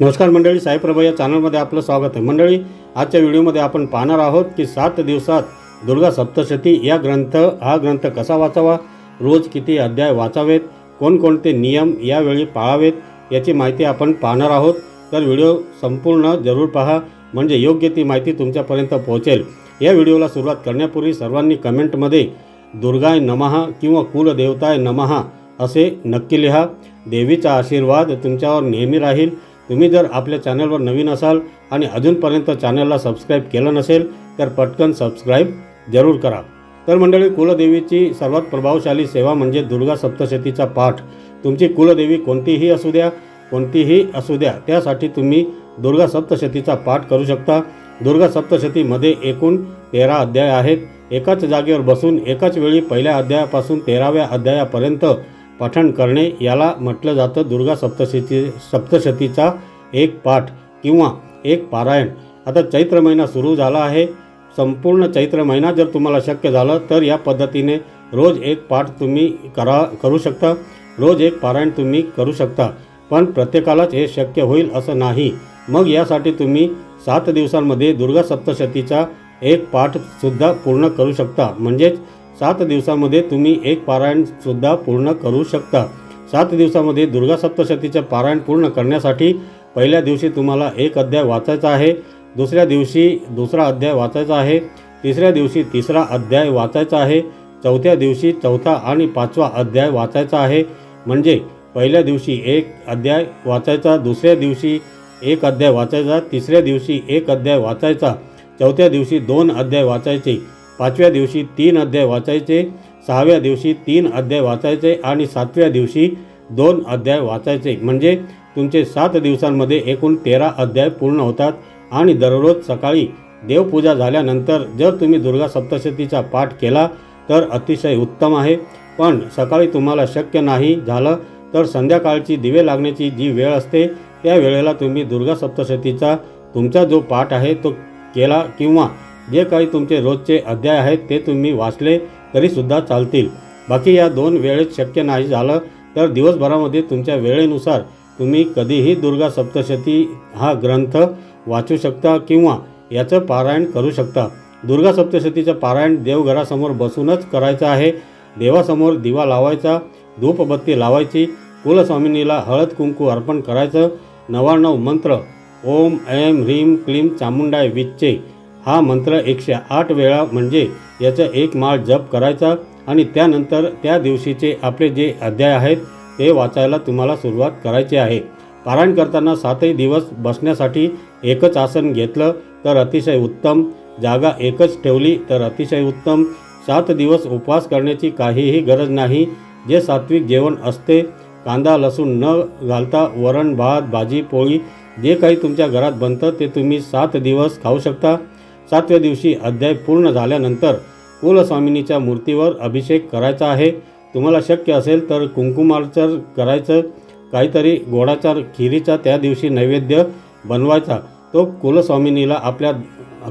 नमस्कार मंडळी साईप्रभा या चॅनलमध्ये आपलं स्वागत आहे. मंडळी आजच्या व्हिडिओमध्ये आपण पाहणार आहोत की सात दिवसात दुर्गा सप्तशती या ग्रंथ हा ग्रंथ कसा वाचावा रोज किती अध्याय वाचावेत कोणकोणते नियम यावेळी पाळावेत याची माहिती आपण पाहणार आहोत. तर व्हिडिओ संपूर्ण जरूर पहा म्हणजे योग्य ती माहिती तुमच्यापर्यंत पोहोचेल. या व्हिडिओला सुरुवात करण्यापूर्वी सर्वांनी कमेंटमध्ये दुर्गाय नमहा किंवा कुलदेवताय नमहा असे नक्की लिहा. देवीचा आशीर्वाद तुमच्यावर नेहमी राहील. तुम्ही जर आपल्या चॅनलवर नवीन असाल आणि अजूनपर्यंत चॅनलला सबस्क्राईब केलं नसेल तर पटकन सबस्क्राईब जरूर करा. तर मंडळी कुलदेवीची सर्वात प्रभावशाली सेवा म्हणजे दुर्गा सप्तशतीचा पाठ. तुमची कुलदेवी कोणतीही असू द्या कोणतीही असू द्या त्यासाठी तुम्ही दुर्गा सप्तशतीचा पाठ करू शकता. दुर्गा सप्तशतीमध्ये एकूण तेरा अध्याय आहेत. एकाच जागेवर बसून एकाच वेळी पहिल्या अध्यायापासून तेराव्या अध्यायापर्यंत पठण करणे याला म्हटलं जातं दुर्गा सप्तशती सप्तशतीचा एक पाठ किंवा एक पारायण. आता चैत्र महिना सुरू झाला आहे. संपूर्ण चैत्र महिना जर तुम्हाला शक्य झालं तर या पद्धतीने रोज एक पाठ तुम्ही करा करू शकता. रोज एक पारायण तुम्ही करू शकता. पण प्रत्येकालाच हे शक्य होईल असं नाही. मग यासाठी तुम्ही सात दिवसांमध्ये दुर्गा सप्तशतीचा एक पाठसुद्धा पूर्ण करू शकता. म्हणजेच सात दिवसामध्ये तुम्ही एक पारायणसुद्धा पूर्ण करू शकता. सात दिवसामध्ये दुर्गा सप्तशतीचे पारायण पूर्ण करण्यासाठी पहिल्या दिवशी तुम्हाला एक अध्याय वाचायचा आहे दुसऱ्या दिवशी दुसरा अध्याय वाचायचा आहे तिसऱ्या दिवशी तिसरा अध्याय वाचायचा आहे चौथ्या दिवशी चौथा आणि पाचवा अध्याय वाचायचा आहे. म्हणजे पहिल्या दिवशी एक अध्याय वाचायचा दुसऱ्या दिवशी एक अध्याय वाचायचा तिसऱ्या दिवशी एक अध्याय वाचायचा चौथ्या दिवशी दोन अध्याय वाचायचे. पाचव्या दिवशी तीन अध्याय वाचायचे सहाव्या दिवशी तीन अध्याय वाचायचे आणि सातव्या दिवशी दोन अध्याय वाचायचे. म्हणजे तुमचे सात दिवसांमध्ये एकूण तेरा अध्याय पूर्ण होतात आणि दररोज सकाळी देवपूजा झाल्यानंतर जर तुम्ही दुर्गा सप्तशतीचा पाठ केला तर अतिशय उत्तम आहे. पण सकाळी तुम्हाला शक्य नाही झालं तर संध्याकाळची दिवे लागण्याची जी वेळ असते त्या वेळेला तुम्ही दुर्गा सप्तशतीचा तुमचा जो पाठ आहे तो केला किंवा जे काही तुमचे रोजचे अध्याय आहेत ते तुम्ही वाचले तरीसुद्धा चालतील. बाकी या दोन वेळेत शक्य नाही झालं तर दिवसभरामध्ये तुमच्या वेळेनुसार तुम्ही कधीही दुर्गा सप्तशती हा ग्रंथ वाचू शकता किंवा याचं पारायण करू शकता. दुर्गा सप्तशतीचं पारायण देवघरासमोर बसूनच करायचं आहे. देवासमोर दिवा लावायचा धूपबत्ती लावायची कुलस्वामिनीला हळद कुंकू अर्पण करायचं. नवाण्णव मंत्र ओम ऐम ह्रीम क्लीम चामुंडाय विच्चे. हा मंत्र एकशे आठ वेळा म्हणजे याचं एक माळ जप करायचा आणि त्यानंतर त्या दिवशीचे आपले जे अध्याय आहेत ते वाचायला तुम्हाला सुरुवात करायची आहे. पारायण करताना सातही दिवस बसण्यासाठी एकच आसन घेतलं तर अतिशय उत्तम जागा एकच ठेवली तर अतिशय उत्तम. सात दिवस उपवास करण्याची काहीही गरज नाही जे सात्विक जेवण असते कांदा लसूण न घालता वरण भात भाजी पोळी जे काही तुमच्या घरात बनतं ते तुम्ही सात दिवस खाऊ शकता. सातव्या दिवशी अध्याय पूर्ण झाल्यानंतर कुलस्वामिनीच्या मूर्तीवर अभिषेक करायचा आहे. तुम्हाला शक्य असेल तर कुंकुमार्चर करायचं. काहीतरी गोडाचा खिरीचा त्या दिवशी नैवेद्य बनवायचा. तो कुलस्वामिनीला आपल्या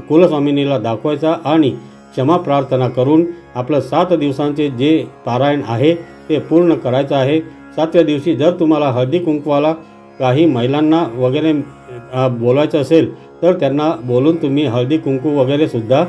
कुलस्वामिनीला दाखवायचा आणि क्षमा प्रार्थना करून आपलं सात दिवसांचे जे पारायण आहे ते पूर्ण करायचं आहे. सातव्या दिवशी जर तुम्हाला हळदी कुंकवाला काही महिलांना वगैरे बोलायचं असेल तर त्यांना बोलून तुम्ही हळदी कुंकू वगैरे सुद्धा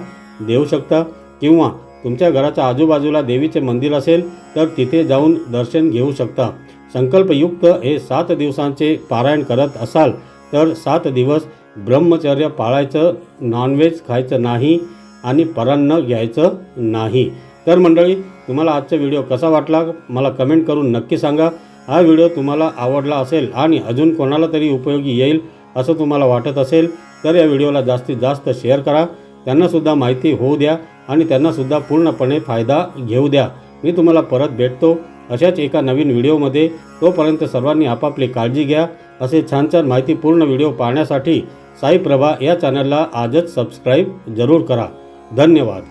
देऊ शकता. किंवा तुमच्या घराच्या आजूबाजूला देवीचे मंदिर असेल तर तिथे जाऊन दर्शन घेऊ शकता. संकल्पयुक्त हे सात दिवसांचे पारायण करत असाल तर सात दिवस ब्रह्मचर्य पाळायचं नॉनव्हेज खायचं नाही आणि परान्न घ्यायचं नाही. तर मंडळी तुम्हाला आजचा व्हिडिओ कसा वाटला मला कमेंट करून नक्की सांगा. हा व्हिडिओ तुम्हाला आवडला असेल आणि अजून कोणाला तरी उपयोगी येईल असं तुम्हाला वाटत असेल तर या व्हिडिओला जास्तीत जास्त शेअर करा. त्यांनासुद्धा माहिती होऊ द्या आणि त्यांनासुद्धा पूर्णपणे फायदा घेऊ द्या. मी तुम्हाला परत भेटतो अशाच एका नवीन व्हिडिओमध्ये. तोपर्यंत सर्वांनी आपापली काळजी घ्या. असे छान छान माहितीपूर्ण व्हिडिओ पाहण्यासाठी साई प्रभा या चॅनलला आजच सबस्क्राईब जरूर करा. धन्यवाद.